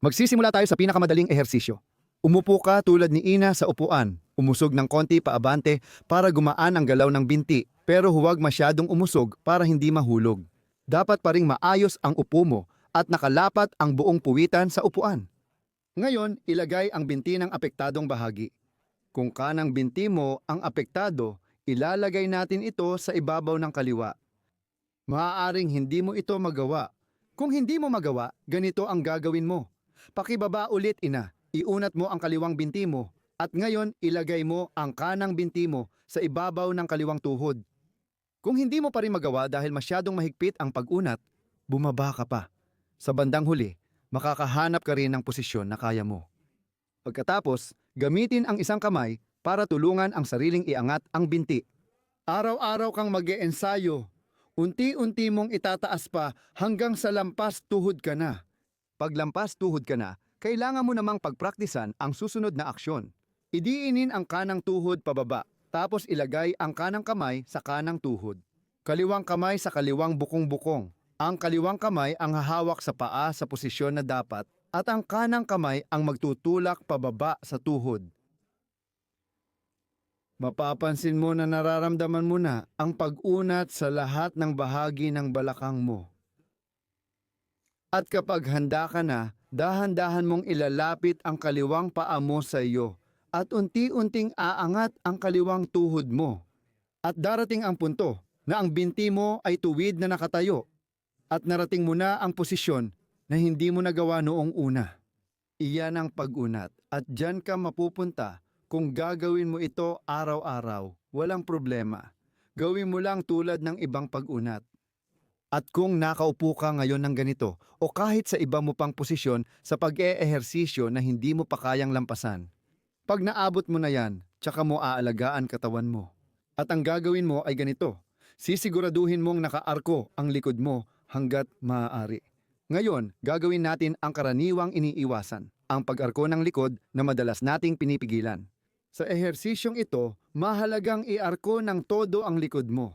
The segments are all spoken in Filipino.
Magsisimula tayo sa pinakamadaling ehersisyo. Umupo ka tulad ni Ina sa upuan. Umusog ng konti paabante para gumaan ang galaw ng binti, pero huwag masyadong umusog para hindi mahulog. Dapat pa ring maayos ang upo mo at nakalapat ang buong puwitan sa upuan. Ngayon, ilagay ang binti ng apektadong bahagi. Kung kanang binti mo ang apektado, ilalagay natin ito sa ibabaw ng kaliwa. Maaaring hindi mo ito magawa. Kung hindi mo magawa, ganito ang gagawin mo. Pakibaba ulit ina, iunat mo ang kaliwang binti mo, at ngayon ilagay mo ang kanang binti mo sa ibabaw ng kaliwang tuhod. Kung hindi mo pa rin magawa dahil masyadong mahigpit ang pag-unat, bumaba ka pa. Sa bandang huli, makakahanap ka rin ng posisyon na kaya mo. Pagkatapos, gamitin ang isang kamay para tulungan ang sariling iangat ang binti. Araw-araw kang mag ensayo Unti-unti mong itataas pa hanggang sa lampas tuhod ka na. Pag lampas tuhod ka na, kailangan mo namang pagpraktisan ang susunod na aksyon. Idiinin ang kanang tuhod pababa, tapos ilagay ang kanang kamay sa kanang tuhod. Kaliwang kamay sa kaliwang bukong-bukong. Ang kaliwang kamay ang hahawak sa paa sa posisyon na dapat at ang kanang kamay ang magtutulak pababa sa tuhod. Mapapansin mo na nararamdaman mo na ang pag-unat sa lahat ng bahagi ng balakang mo. At kapag handa ka na, dahan-dahan mong ilalapit ang kaliwang paa mo sa iyo at unti-unting aangat ang kaliwang tuhod mo. At darating ang punto na ang binti mo ay tuwid na nakatayo at narating mo na ang posisyon na hindi mo nagawa noong una. Iyan ang pag-unat at dyan ka mapupunta kung gagawin mo ito araw-araw, walang problema. Gawin mo lang tulad ng ibang pag-unat. At kung nakaupo ka ngayon ng ganito o kahit sa iba mo pang posisyon sa pag-eehersisyo na hindi mo pa kayang lampasan, pag naabot mo na yan, tsaka mo aalagaan katawan mo. At ang gagawin mo ay ganito, sisiguraduhin mong nakaarko ang likod mo hanggat maaari. Ngayon, gagawin natin ang karaniwang iniiwasan, ang pag-arko ng likod na madalas nating pinipigilan. Sa ehersisyong ito, mahalagang iarko ng todo ang likod mo.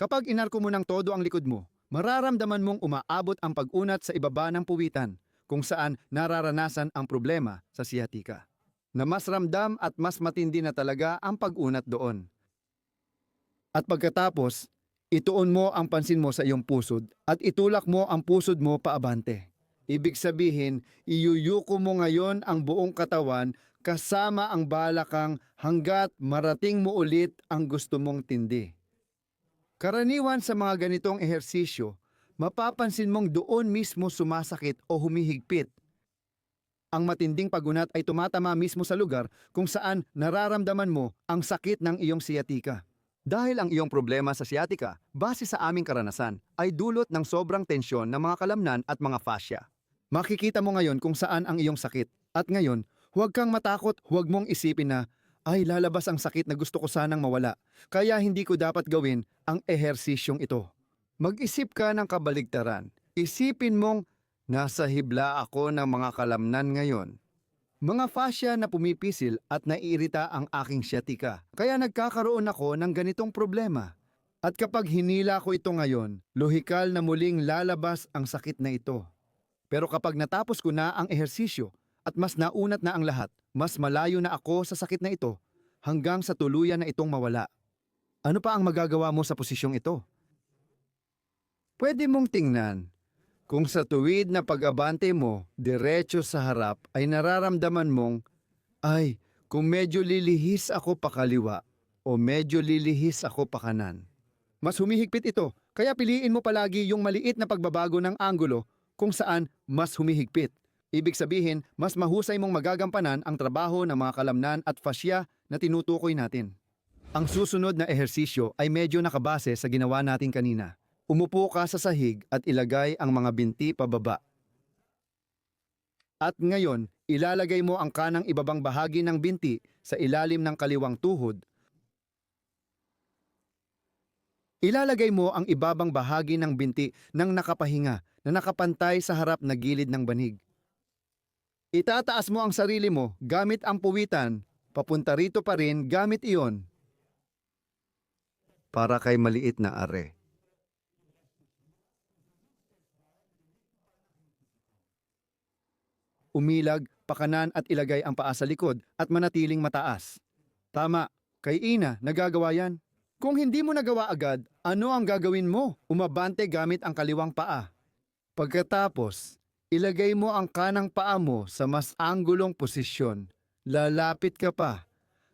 Kapag inarko mo ng todo ang likod mo, mararamdaman mong umaabot ang pag-unat sa ibaba ng puwitan, kung saan nararanasan ang problema sa sciatica. Na mas ramdam at mas matindi na talaga ang pag-unat doon. At pagkatapos, ituon mo ang pansin mo sa iyong pusod at itulak mo ang pusod mo paabante. Ibig sabihin, iyuyuko mo ngayon ang buong katawan kasama ang balakang hanggat marating mo ulit ang gusto mong tindi. Karaniwan sa mga ganitong ehersisyo, mapapansin mong doon mismo sumasakit o humihigpit. Ang matinding pagunat ay tumatama mismo sa lugar kung saan nararamdaman mo ang sakit ng iyong sciatica. Dahil ang iyong problema sa sciatica, base sa aming karanasan, ay dulot ng sobrang tensyon ng mga kalamnan at mga fascia. Makikita mo ngayon kung saan ang iyong sakit. At ngayon, Huwag kang matakot, huwag mong isipin na, ay lalabas ang sakit na gusto ko sanang mawala, kaya hindi ko dapat gawin ang ehersisyong ito. Mag-isip ka ng kabaligtaran. Isipin mong, nasa hibla ako ng mga kalamnan ngayon. Mga fascia na pumipisil at naiirita ang aking sciatica, kaya nagkakaroon ako ng ganitong problema. At kapag hinila ko ito ngayon, lohikal na muling lalabas ang sakit na ito. Pero kapag natapos ko na ang ehersisyo, at mas naunat na ang lahat, mas malayo na ako sa sakit na ito hanggang sa tuluyan na itong mawala. Ano pa ang magagawa mo sa posisyong ito? Pwede mong tingnan. Kung sa tuwid na pag-abante mo, diretso sa harap, ay nararamdaman mong, ay, kung medyo lilihis ako pakaliwa o medyo lilihis ako pakanan. Mas humihigpit ito, kaya piliin mo palagi yung maliit na pagbabago ng anggulo kung saan mas humihigpit. Ibig sabihin, mas mahusay mong magagampanan ang trabaho ng mga kalamnan at fascia na tinutukoy natin. Ang susunod na ehersisyo ay medyo nakabase sa ginawa natin kanina. Umupo ka sa sahig at ilagay ang mga binti pababa. At ngayon, ilalagay mo ang kanang ibabang bahagi ng binti sa ilalim ng kaliwang tuhod. Ilalagay mo ang ibabang bahagi ng binti ng nakapahinga na nakapantay sa harap na gilid ng banig. Itataas mo ang sarili mo gamit ang puwitan, papunta rito pa rin gamit iyon. Para kay maliit na are. umilag, pakanan at ilagay ang paa sa likod at manatiling mataas. Tama, kay Ina, nagagawa yan. Kung hindi mo nagawa agad, ano ang gagawin mo? Umabante gamit ang kaliwang paa. Pagkatapos, ilagay mo ang kanang paa mo sa mas anggulong posisyon. Lalapit ka pa.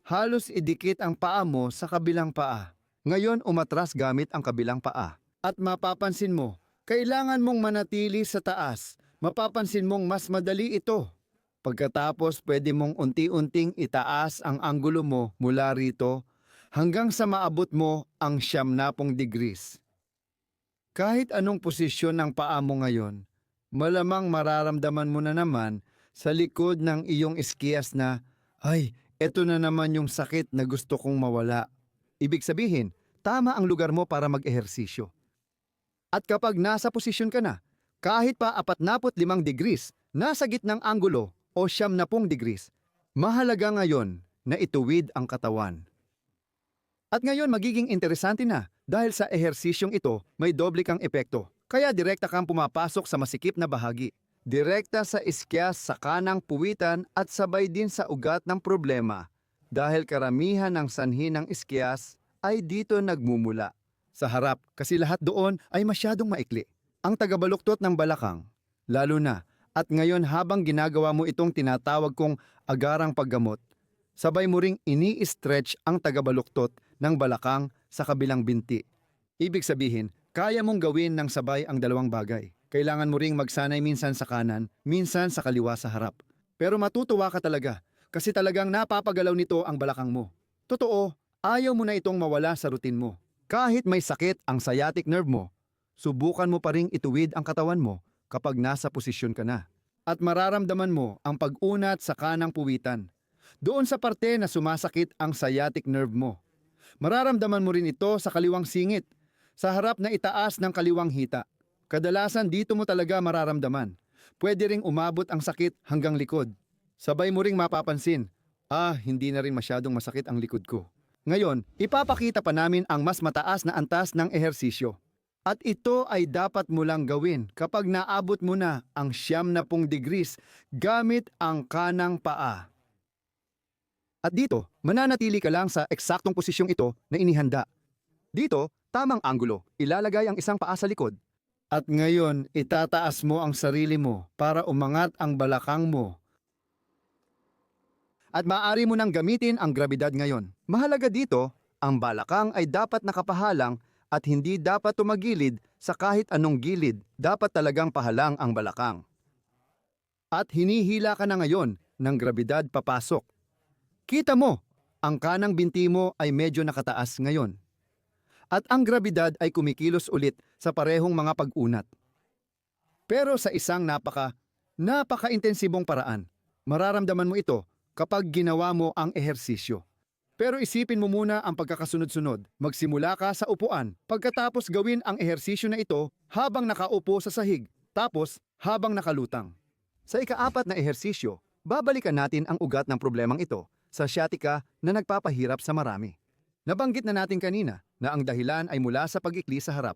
Halos idikit ang paa mo sa kabilang paa. Ngayon umatras gamit ang kabilang paa. At mapapansin mo, kailangan mong manatili sa taas. Mapapansin mong mas madali ito. Pagkatapos pwede mong unti-unting itaas ang anggulo mo mula rito hanggang sa maabot mo ang siyam na pong degrees. Kahit anong posisyon ng paa mo ngayon, malamang mararamdaman mo na naman sa likod ng iyong iskiyas na, ay, eto na naman yung sakit na gusto kong mawala. Ibig sabihin, tama ang lugar mo para mag-ehersisyo. At kapag nasa posisyon ka na, kahit pa 45 degrees, nasa gitnang anggulo o 70 degrees, mahalaga ngayon na ituwid ang katawan. At ngayon magiging interesante na dahil sa ehersisyong ito may doble kang epekto. Kaya direkta kang pumapasok sa masikip na bahagi. Direkta sa iskyas sa kanang puwitan at sabay din sa ugat ng problema dahil karamihan ng sanhi ng iskyas ay dito nagmumula. Sa harap kasi lahat doon ay masyadong maikli. Ang tagabaluktot ng balakang, lalo na at ngayon habang ginagawa mo itong tinatawag kong agarang paggamot, sabay mo ring ini-stretch ang tagabaluktot ng balakang sa kabilang binti. Ibig sabihin, kaya mong gawin ng sabay ang dalawang bagay. Kailangan mo ring magsanay minsan sa kanan, minsan sa kaliwa sa harap. Pero matutuwa ka talaga kasi talagang napapagalaw nito ang balakang mo. Totoo, ayaw mo na itong mawala sa rutin mo. Kahit may sakit ang sciatic nerve mo, subukan mo pa ring ituwid ang katawan mo kapag nasa posisyon ka na. At mararamdaman mo ang pag-unat sa kanang puwitan. Doon sa parte na sumasakit ang sciatic nerve mo. Mararamdaman mo rin ito sa kaliwang singit, sa harap na itaas ng kaliwang hita. Kadalasan dito mo talaga mararamdaman. Pwede ring umabot ang sakit hanggang likod. Sabay mo ring mapapansin, ah, hindi na rin masyadong masakit ang likod ko. Ngayon, ipapakita pa namin ang mas mataas na antas ng ehersisyo. At ito ay dapat mo lang gawin kapag naabot mo na ang siyam na pong degrees gamit ang kanang paa. At dito, mananatili ka lang sa eksaktong posisyong ito na inihanda. Dito, tamang anggulo, ilalagay ang isang paa sa likod. At ngayon, itataas mo ang sarili mo para umangat ang balakang mo. At maaari mo nang gamitin ang grabidad ngayon. Mahalaga dito, ang balakang ay dapat nakapahalang at hindi dapat tumagilid sa kahit anong gilid. Dapat talagang pahalang ang balakang. At hinihila ka na ngayon ng grabidad papasok. Kita mo, ang kanang binti mo ay medyo nakataas ngayon. At ang grabidad ay kumikilos ulit sa parehong mga pag-unat. Pero sa isang napaka, napaka-intensibong paraan, mararamdaman mo ito kapag ginawa mo ang ehersisyo. Pero isipin mo muna ang pagkakasunod-sunod. Magsimula ka sa upuan, pagkatapos gawin ang ehersisyo na ito habang nakaupo sa sahig, tapos habang nakalutang. Sa ikaapat na ehersisyo, babalikan natin ang ugat ng problemang ito sa sciatica na nagpapahirap sa marami. Nabanggit na natin kanina na ang dahilan ay mula sa pag-ikli sa harap.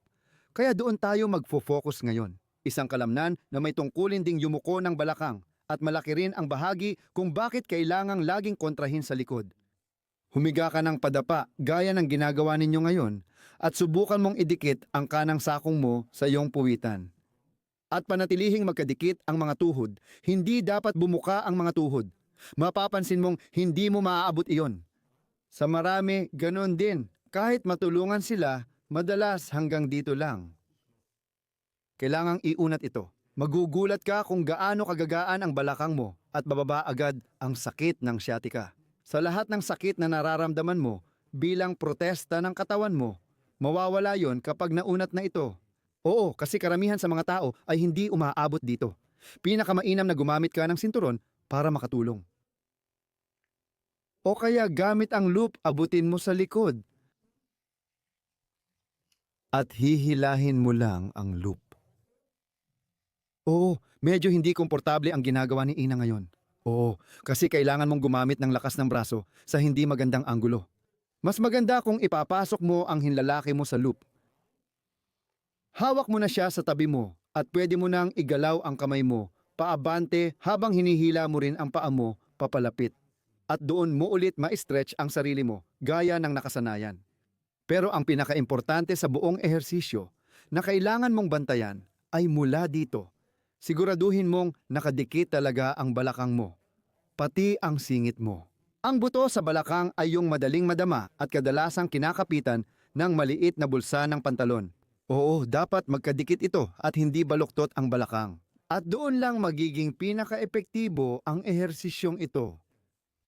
Kaya doon tayo magfo-focus ngayon. Isang kalamnan na may tungkulin ding yumuko ng balakang at malaki rin ang bahagi kung bakit kailangang laging kontrahin sa likod. Humiga ka ng padapa gaya ng ginagawa ninyo ngayon at subukan mong idikit ang kanang sakong mo sa iyong puwitan. At panatilihing magkadikit ang mga tuhod, hindi dapat bumuka ang mga tuhod. Mapapansin mong hindi mo maaabot iyon. Sa marami, ganon din. Kahit matulungan sila, madalas hanggang dito lang. Kailangang iunat ito. Magugulat ka kung gaano kagagaan ang balakang mo at bababa agad ang sakit ng sciatica. Sa lahat ng sakit na nararamdaman mo bilang protesta ng katawan mo, mawawala yon kapag naunat na ito. Oo, kasi karamihan sa mga tao ay hindi umaabot dito. Pinakamainam na gumamit ka ng sinturon para makatulong. O kaya gamit ang loop abutin mo sa likod. At hihilahin mo lang ang loop. Oo, medyo hindi komportable ang ginagawa ni Ina ngayon. Oo, kasi kailangan mong gumamit ng lakas ng braso sa hindi magandang anggulo. Mas maganda kung ipapasok mo ang hinlalaki mo sa loop. Hawak mo na siya sa tabi mo at pwede mo nang igalaw ang kamay mo paabante habang hinihila mo rin ang paa mo papalapit. At doon mo ulit ma-stretch ang sarili mo gaya ng nakasanayan. Pero ang pinakaimportante sa buong ehersisyo na kailangan mong bantayan ay mula dito. Siguraduhin mong nakadikit talaga ang balakang mo, pati ang singit mo. Ang buto sa balakang ay yung madaling madama at kadalasang kinakapitan ng maliit na bulsa ng pantalon. Oo, dapat magkadikit ito at hindi baluktot ang balakang. At doon lang magiging pinaka-epektibo ang ehersisyong ito.